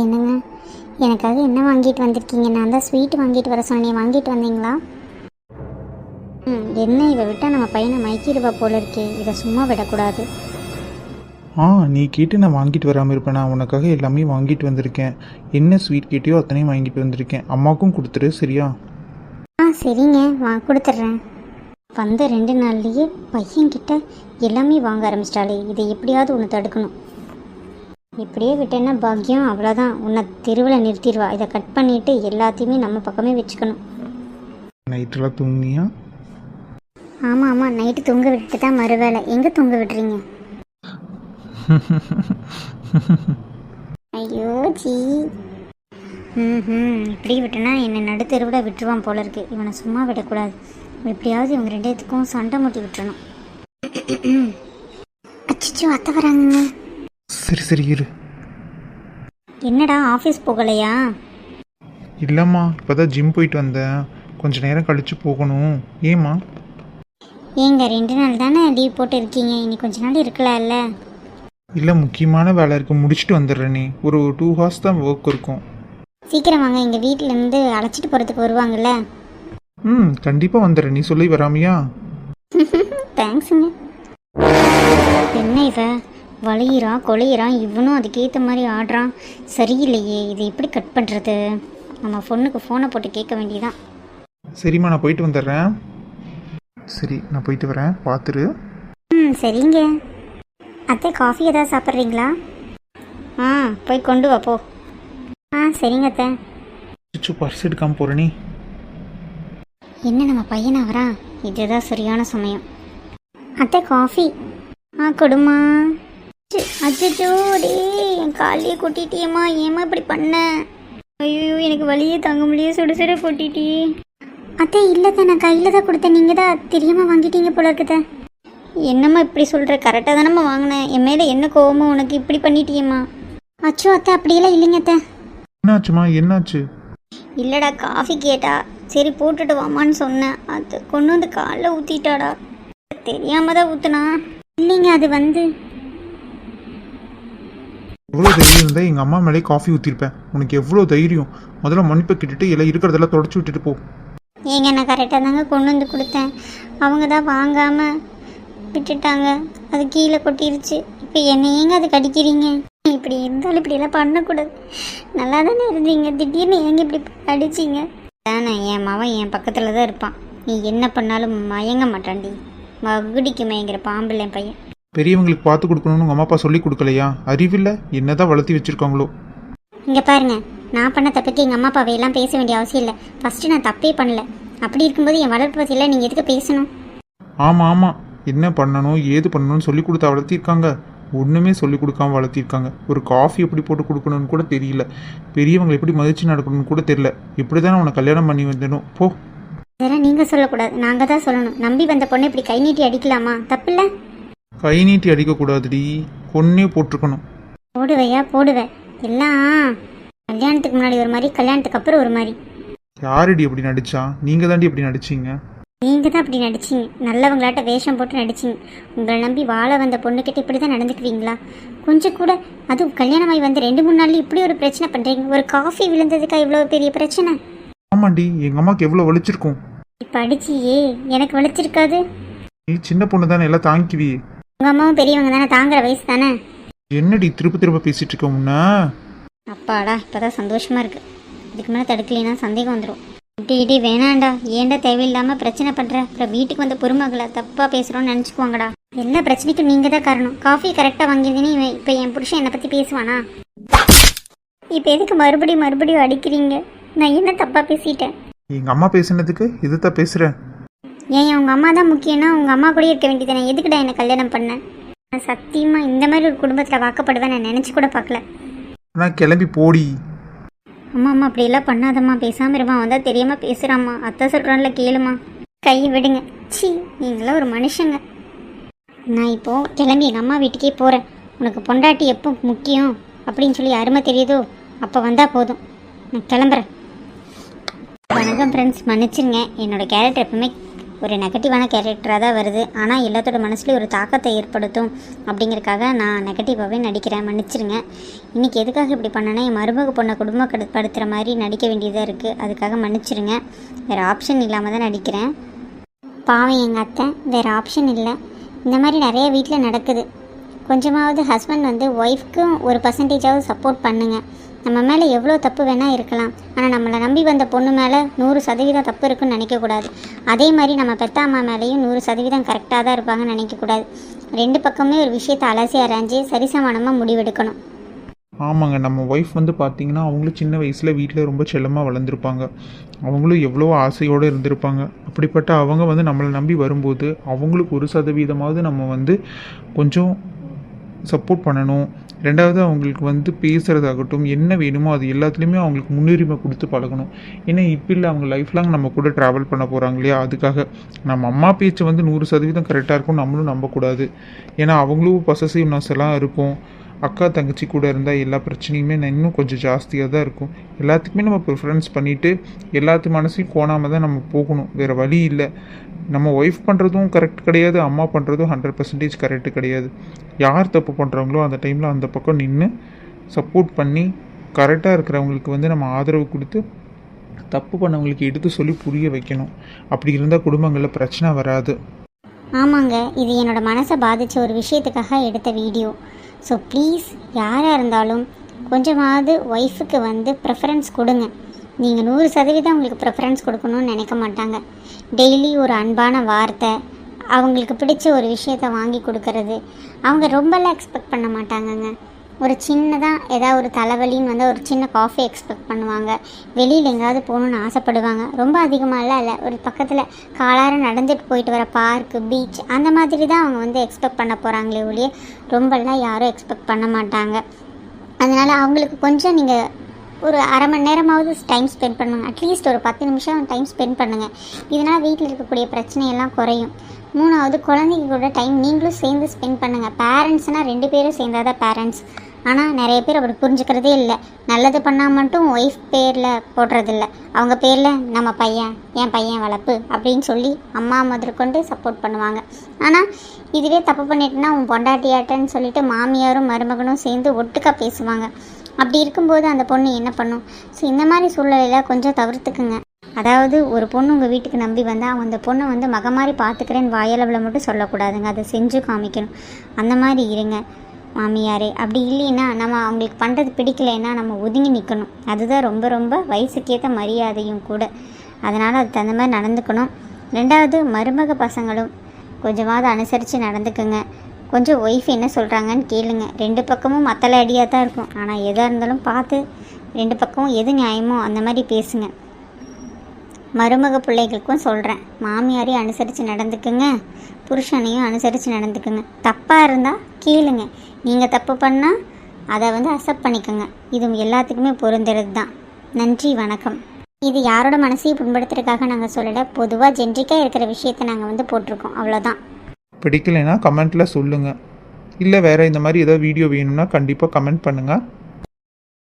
என்னங்க? எனக்காக என்ன வாங்கிட்டு வந்திருக்கீங்க? நான் தான் ஸ்வீட் வாங்கிட்டு வர சொன்னேன். வாங்கிட்டு வந்தீங்களா? ம் என்ன இவ விட்டால் நம்ம பையனை மயக்கிடுவா போல இருக்கே. இதை சும்மா விடக்கூடாது. ஆ நீ கேட்டு நான் வாங்கிட்டு வராமல் இருப்பேன். நான் உனக்காக எல்லாமே வாங்கிட்டு வந்திருக்கேன். என்ன ஸ்வீட் கேட்டியோ அத்தனையும் வாங்கிட்டு வந்திருக்கேன். அம்மாவுக்கும் கொடுத்துரு சரியா? ஆ சரிங்க. வா கொடுத்துட்றேன். வந்த ரெண்டு நாள்லேயே பையன்கிட்ட எல்லாமே வாங்க ஆரம்பிச்சிட்டாளே. இதை எப்படியாவது ஒன்று தடுக்கணும். இப்படியே விட்டேன்னா பாக்கியம். அவ்வளோதான் உன்னை தெருவில் நிறுத்திடுவா. இதை கட் பண்ணிவிட்டு எல்லாத்தையுமே நம்ம பக்கமே வச்சுக்கணும். நைட்டெல்லாம் தூங்குனியா ஆமாம் ஆமாம் நைட்டு தூங்க விட்டுட்டு தான் மறுவேளை எங்கே தூங்க விடுறீங்க? ஐயோ ஜி ம் இப்படி விட்டனா என்னை நடுத்தெருவில் விட்டுருவான் போல இருக்கு. இவனை சும்மா விடக்கூடாது. எப்படியாவது இவங்க ரெண்டு பேத்துக்கும் சண்டை மூட்டி விட்டுறணும். அச்சிச்சோ அத்தை வராங்க சரி சரி இரு. என்னடா ஆஃபீஸ் போகலையா? இல்லைம்மா இப்போ தான் ஜிம் போயிட்டு வந்தேன். கொஞ்ச நேரம் கழித்து போகணும். ஏம்மா? ஏங்க ரெண்டு நாள் தானே லீவ் போட்டு இருக்கீங்க? இனி கொஞ்ச நாள் இருக்கலாம்ல. இல்லை முக்கியமான வேலை இருக்குது முடிச்சுட்டு வந்துடுறேன். ஒரு டூ ஹவர்ஸ் தான் ஒர்க் இருக்கும். சீக்கிரம் வாங்க. எங்கள் வீட்டிலேருந்து அழைச்சிட்டு போகிறதுக்கு வருவாங்கல்ல. ம் கண்டிப்பாக வந்துடுறேன். நீ சொல்லி வராமையா? தேங்க்ஸுங்க என்ன இவ? வளையிறான் கொலையிறான் இவனும் அதுக்கேற்ற மாதிரி ஆடுறான். சரியில்லையே இது எப்படி கட் பண்ணுறது நம்ம பொண்ணுக்கு ஃபோனை போட்டு கேட்க வேண்டியதான் சரிம்மா நான் போயிட்டு வந்துடுறேன். சரி நான் போயிட்டு வரேன். பார்த்துரு. ம் சரிங்க. அத்தை காஃபி ஏதாவது சாப்பிட்றீங்களா? ஆ போய் கொண்டு வா போ. ஆ சரிங்க அத்தை. சிச்சு பர்ஸ் எடுக்காமல் போகிற நீ. என்ன நம்ம பையனா வரா இதுதான் சரியான சமயம். அத்தை காஃபி ஆ கொடுமா அச்சோ டே என் காலையே கொட்டிட்டியேம்மா. ஏம்மா இப்படி பண்ண? ஐயோ எனக்கு வலியே தாங்க முடியாது சுட சுட கொட்டிட்டி. அத்தை இல்லை தான் நான் கையில் தான் கொடுத்தேன். நீங்கள் தான் தெரியாமல் வாங்கிட்டீங்க போல இருக்குத. என்னம்மா இப்படி சொல்கிற கரெக்டாக தானம்மா வாங்கினேன். என் மேலே என்ன கோவமா உனக்கு இப்படி பண்ணிட்டியேம்மா? அச்சோ அத்தை அப்படியெல்லாம் இல்லைங்க அத்தை. என்னாச்சுமா என்னாச்சு? இல்லடா காஃபி கேட்டா. சரி போட்டுட்டு வாமான்னு சொன்னேன். அது கொண்டு வந்து காலைல ஊற்றிட்டாடா தெரியாம தான் ஊத்துனா. இல்லைங்க அது வந்து எவ்வளோ தைரியம் இருந்தால் எங்கள் அம்மா மேலே காஃபி ஊற்றிருப்பேன் உனக்கு எவ்வளோ தைரியம்? முதல்ல மன்னிப்பை கிட்டுட்டு எல்லாம் இருக்கிறதெல்லாம் தொடச்சி விட்டுட்டு போ. ஏங்க நான் கரெக்டாக தாங்க கொண்டு வந்து கொடுத்தேன். அவங்க தான் வாங்காமல் விட்டுட்டாங்க. அது கீழே கொட்டிருச்சு. இப்போ என்ன ஏங்க அது கடிக்கிறீங்க? இப்படி இருந்தாலும் இப்படியெல்லாம் பண்ணக்கூடாது. நல்லா தானே இருந்தீங்க. திடீர்னு ஏங்க இப்படி அடிச்சிங்க? தானே என் மவன் என் பக்கத்தில் தான் இருப்பான். நீ என்ன பண்ணாலும் மயங்க மாட்டான்டி. மகுடிக்கு மயங்கிற பாம்பில் என் பையன்? பெரியவங்களுக்கு பார்த்து கொடுக்கணும்னு உங்கள் அம்மா அப்பா சொல்லி கொடுக்கலையா? அறிவில்லை? என்னதான் வளர்த்தி வச்சிருக்காங்களோ? இங்கே பாருங்க நான் பண்ண தப்புக்கு எங்கள் அம்மா அப்பாவை எல்லாம் பேச வேண்டிய அவசியம் இல்லை. ஃபஸ்ட்டு நான் தப்பே பண்ணல. அப்படி இருக்கும்போது என் வளர்ப்பு பற்றியெல்லாம் நீங்கள் எதுக்கு பேசணும்? ஆமாம் ஆமாம் என்ன பண்ணணும் ஏது பண்ணணும்னு சொல்லி கொடுத்தா வளர்த்திருக்காங்க. ஒன்றுமே சொல்லி கொடுக்காம வளர்த்திருக்காங்க. ஒரு காஃபி எப்படி போட்டு கொடுக்கணும்னு கூட தெரியல. பெரியவங்களை எப்படி மதிச்சு நடக்கணும்னு கூட தெரியல. இப்படி தானே உன்னை கல்யாணம் பண்ணி வந்தனும் போ. இதெல்லாம் நீங்கள் சொல்லக்கூடாது. நாங்கள் தான் சொல்லணும். நம்பி வந்த பொண்ணை இப்படி கை நீட்டி அடிக்கலாமா? தப்பில்ல? கை நீட்டி அடிக்கக்கூடாதுடி. கொன்னே போட்டிருக்கணும். போடுவையா போடுவேன் எல்லாம் கல்யாணத்துக்கு முன்னாடி ஒரு மாதிரி கல்யாணத்துக்கு அப்புறம் ஒரு மாதிரி. யாரடி அப்படி நடிச்சா? நீங்கள் தாண்டி அப்படி நடிச்சீங்க? நீங்கள் தான் அப்படி நடிச்சிங்க. நல்லவங்களாட்ட வேஷம் போட்டு நடிச்சிங்க. உங்களை நம்பி வாழ வந்த பொண்ணுக்கிட்ட இப்படி தான் நடந்துக்குவீங்களா? கொஞ்சம் கூட அதுவும் கல்யாணமாகி வந்து ரெண்டு மூணு நாள்ல இப்படி ஒரு பிரச்சனை பண்ணுறீங்க ஒரு காஃபி விழுந்ததுக்கா இவ்வளோ பெரிய பிரச்சனை? ஆமாண்டி எங்கள் அம்மாவுக்கு எவ்வளோ வலிச்சிருக்கும். இப்போ அடிச்சியே எனக்கு வலிச்சிருக்காது. நீ சின்ன பொண்ணு தானே எல்லாம் தாங்கிக்குவி உங்கள் அம்மாவும் பெரியவங்க தானே தாங்குற வயசு தானே? என்னடி திரும்ப திரும்ப பேசிட்டு இருக்க முன்ன அப்பாடா இப்போதான் சந்தோஷமா இருக்கு. இதுக்கு மேலே தடுக்கலைன்னா சந்தேகம் வந்துடும் இப்படி இடி வேணாண்டா ஏன்டா தேவையில்லாமல் பிரச்சனை பண்ணுற அப்புறம் வீட்டுக்கு வந்த பொறுமகளை தப்பாக பேசுகிறோன்னு நினச்சிக்குவாங்கடா. எல்லா பிரச்சனைக்கும் நீங்கள் தான் காரணம். காஃபி கரெக்டாக வாங்கியிருந்தீங்க இப்போ என் புருஷன் என்னை பற்றி பேசுவானா? இப்போ எதுக்கு மறுபடியும் மறுபடியும் அடிக்கிறீங்க? நான் என்ன தப்பாக பேசிட்டேன்? எங்கள் அம்மா பேசுனதுக்கு இதுதான் பேசுகிறேன் ஏன் உங்கள் அம்மா தான் முக்கியம்னா உங்கள் அம்மா கூட இருக்க வேண்டியதானே எதுக்குடா என்னை கல்யாணம் பண்ணேன் நான் சத்தியமாக இந்த மாதிரி ஒரு குடும்பத்தில் வாக்கப்படுவேன் நான் நினச்சி கூட பார்க்கல. நான் கிளம்பி போடி. அம்மா அம்மா அப்படியெல்லாம் பண்ணாதம்மா. பேசாமல் இருமா. வந்தால் தெரியாமல் பேசுகிறாம்மா அத்தை சொல்கிறான்ல கேளுமா. கை விடுங்க. சி நீங்களாம் ஒரு மனுஷங்க. நான் இப்போது கிளம்பி எங்கள் அம்மா வீட்டுக்கே போகிறேன் உனக்கு பொண்டாட்டி எப்போ முக்கியம் அப்படின்னு சொல்லி அருமை தெரியுதோ அப்போ வந்தால் போதும். நான் கிளம்புறேன். வணக்கம் ஃப்ரெண்ட்ஸ் மன்னிச்சிருங்க. என்னோட கேரக்டர் எப்பவுமே ஒரு நெகட்டிவான கேரக்டராக தான் வருது. ஆனால் எல்லாத்தோட மனசுலேயும் ஒரு தாக்கத்தை ஏற்படுத்தும் அப்படிங்கிறக்காக நான் நெகட்டிவாகவே நடிக்கிறேன். மன்னிச்சிருங்க. இன்றைக்கி எதுக்காக இப்படி பண்ணேன்னா என் மருமக பொண்ணை குடும்பப்படுத்துகிற மாதிரி நடிக்க வேண்டியதாக இருக்குது அதுக்காக மன்னிச்சிருங்க. வேறு ஆப்ஷன் இல்லாமல் தான் நடிக்கிறேன். பாவம் எங்கள் அத்தை. வேறு ஆப்ஷன் இல்லை. இந்த மாதிரி நிறைய வீட்டில் நடக்குது. கொஞ்சமாவது ஹஸ்பண்ட் வந்து ஒய்ஃப்க்கும் ஒரு பர்சன்டேஜாவது சப்போர்ட் பண்ணுங்கள் நம்ம மேலே எவ்வளோ தப்பு வேணால் இருக்கலாம். ஆனால் நம்மளை நம்பி வந்த பொண்ணு மேலே நூறு சதவீதம் தப்பு இருக்குன்னு நினைக்கக்கூடாது. அதே மாதிரி நம்ம பெத்த அம்மா மேலேயும் நூறு சதவீதம் கரெக்டாக தான் இருப்பாங்கன்னு நினைக்கக்கூடாது. ரெண்டு பக்கமே ஒரு விஷயத்தை அலசி அரைஞ்சி சரிசமானமாக முடிவெடுக்கணும். ஆமாங்க நம்ம ஒய்ஃப் வந்து பார்த்திங்கன்னா அவங்களும் சின்ன வயசில் வீட்டில் ரொம்ப செல்லமாக வளர்ந்துருப்பாங்க. அவங்களும் எவ்வளோ ஆசையோடு இருந்திருப்பாங்க. அப்படிப்பட்ட அவங்க வந்து நம்மளை நம்பி வரும்போது அவங்களுக்கு ஒரு சதவீதமாவது நம்ம வந்து கொஞ்சம் சப்போர்ட் பண்ணணும். ரெண்டாவது அவங்களுக்கு வந்து பேசுகிறதாகட்டும் என்ன வேணுமோ அது எல்லாத்துலேயுமே அவங்களுக்கு முன்னுரிமை கொடுத்து பழகணும். ஏன்னா இப்போ இல்லை அவங்க லைஃப் லாங் நம்ம கூட ட்ராவல் பண்ண போகிறாங்க இல்லையா? அதுக்காக நம்ம அம்மா பேச்சு வந்து நூறு சதவீதம் கரெக்டாக இருக்கும் நம்மளும் நம்பக்கூடாது. ஏன்னா அவங்களும் பசசிவ்னஸ் எல்லாம் இருக்கும் அக்கா தங்கச்சி கூட இருந்தால் எல்லா பிரச்சனையுமே நான் இன்னும் கொஞ்சம் ஜாஸ்தியாக தான் இருக்கும். எல்லாத்துக்குமே நம்ம ப்ரிஃபரன்ஸ் பண்ணிவிட்டு எல்லாத்து மனசையும் கோணாமல் தான் நம்ம போகணும். வேறு வழி இல்லை. நம்ம ஒய்ஃப் பண்ணுறதும் கரெக்ட் கிடையாது. அம்மா பண்ணுறதும் ஹண்ட்ரட் பர்சன்டேஜ் கரெக்டு கிடையாது. யார் தப்பு பண்ணுறாங்களோ அந்த டைமில் அந்த பக்கம் நின்று சப்போர்ட் பண்ணி கரெக்டாக இருக்கிறவங்களுக்கு வந்து நம்ம ஆதரவு கொடுத்து தப்பு பண்ணவங்களுக்கு எடுத்து சொல்லி புரிய வைக்கணும். அப்படி இருந்தால் குடும்பங்களில் பிரச்சனை வராது. ஆமாங்க. இது என்னோட மனசை பாதித்த ஒரு விஷயத்துக்காக எடுத்த வீடியோ ஸோ ப்ளீஸ் யாராக இருந்தாலும் கொஞ்சமாவது ஒய்ஃபுக்கு வந்து ப்ரிஃபரன்ஸ் கொடுங்க. நீங்கள் நூறு சதவீதம் அவங்களுக்கு ப்ரிஃபரன்ஸ் கொடுக்கணும்னு நினைக்க மாட்டாங்க. டெய்லி ஒரு அன்பான வார்த்தை அவங்களுக்கு பிடிச்ச ஒரு விஷயத்த வாங்கி கொடுக்கறது. அவங்க ரொம்பலாம் எக்ஸ்பெக்ட் பண்ண மாட்டாங்கங்க. ஒரு சின்னதாக ஏதாவது ஒரு தலைவலின்னு வந்து ஒரு சின்ன காஃபி எக்ஸ்பெக்ட் பண்ணுவாங்க. வெளியில் எங்கேயாவது போகணுன்னு ஆசைப்படுவாங்க. ரொம்ப அதிகமாகலாம் இல்லை. ஒரு பக்கத்தில் காலார நடந்துட்டு போயிட்டு வர பார்க்கு பீச் அந்த மாதிரி தான் அவங்க வந்து எக்ஸ்பெக்ட் பண்ண போகிறாங்களே ஒழிய ரொம்பலாம் யாரும் எக்ஸ்பெக்ட் பண்ண மாட்டாங்க. அதனால் அவங்களுக்கு கொஞ்சம் நீங்கள் ஒரு அரை மணி நேரமாவது டைம் ஸ்பெண்ட் பண்ணுங்க. அட்லீஸ்ட் ஒரு பத்து நிமிஷம் டைம் ஸ்பெண்ட் பண்ணுங்கள் இதனால் வீட்டில் இருக்கக்கூடிய பிரச்சனையெல்லாம் குறையும். மூணாவது குழந்தைங்க கூட டைம் நீங்களும் சேர்ந்து ஸ்பெண்ட் பண்ணுங்கள் பேரண்ட்ஸ்னால் ரெண்டு பேரும் சேர்ந்தாதான் தான் பேரண்ட்ஸ் ஆனால் நிறைய பேர் அப்படி புரிஞ்சுக்கிறதே இல்லை. நல்லது பண்ணால் மட்டும் ஒய்ஃப் பேரில் போடுறதில்ல. அவங்க பேரில் நம்ம பையன் என் பையன் வளர்ப்பு அப்படின்னு சொல்லி அம்மா முதற்கொண்டு சப்போர்ட் பண்ணுவாங்க. ஆனால் இதுவே தப்பு பண்ணிட்டுனா உன் பொண்டாட்டியாட்டன்னு சொல்லிட்டு மாமியாரும் மருமகனும் சேர்ந்து ஒட்டுக்கா பேசுவாங்க. அப்படி இருக்கும்போது அந்த பொண்ணு என்ன பண்ணும்? ஸோ இந்த மாதிரி சூழ்நிலையில் கொஞ்சம் தவிர்த்துக்குங்க. அதாவது ஒரு பொண்ணு உங்கள் வீட்டுக்கு நம்பி வந்தால் அந்த பொண்ணை வந்து மக மாதிரி பார்த்துக்கிறேன்னு வாயளவில் மட்டும் சொல்லக்கூடாதுங்க. அதை செஞ்சு காமிக்கணும். அந்த மாதிரி இருங்க மாமியாரே. அப்படி இல்லைன்னா நம்ம அவங்களுக்கு பண்ணுறது பிடிக்கலைன்னா நம்ம ஒதுங்கி நிற்கணும் அதுதான் ரொம்ப ரொம்ப வயசுக்கேற்ற மரியாதையும் கூட. அதனால் அதுக்கு தகுந்த மாதிரி நடந்துக்கணும். ரெண்டாவது மருமக பசங்களும் கொஞ்சமாவது அனுசரித்து நடந்துக்குங்க. கொஞ்சம் ஒய்ஃப் என்ன சொல்கிறாங்கன்னு கேளுங்க. ரெண்டு பக்கமும் மத்தள அடியாக தான் இருக்கும். ஆனால் எதாக இருந்தாலும் பார்த்து ரெண்டு பக்கமும் எது நியாயமோ அந்த மாதிரி பேசுங்க. மருமக பிள்ளைகளுக்கும் சொல்கிறேன் மாமியாரையும் அனுசரித்து நடந்துக்குங்க. புருஷனையும் அனுசரித்து நடந்துக்குங்க. தப்பாக இருந்தால் கேளுங்க. நீங்கள் தப்பு பண்ணால் அதை வந்து அக்செப்ட் பண்ணிக்கோங்க. இது எல்லாத்துக்குமே பொருந்துறது தான். நன்றி வணக்கம். இது யாரோட மனசையும் புண்படுத்துறதுக்காக நாங்கள் சொல்லலை பொதுவாக ஜென்ரிக்காக இருக்கிற விஷயத்தை நாங்கள் வந்து போட்டிருக்கோம். அவ்வளோதான் பிடிக்கலைன்னா கமெண்ட்டில் சொல்லுங்கள் இல்லை வேறு இந்த மாதிரி ஏதாவது வீடியோ வேணும்னா கண்டிப்பாக கமெண்ட் பண்ணுங்கள்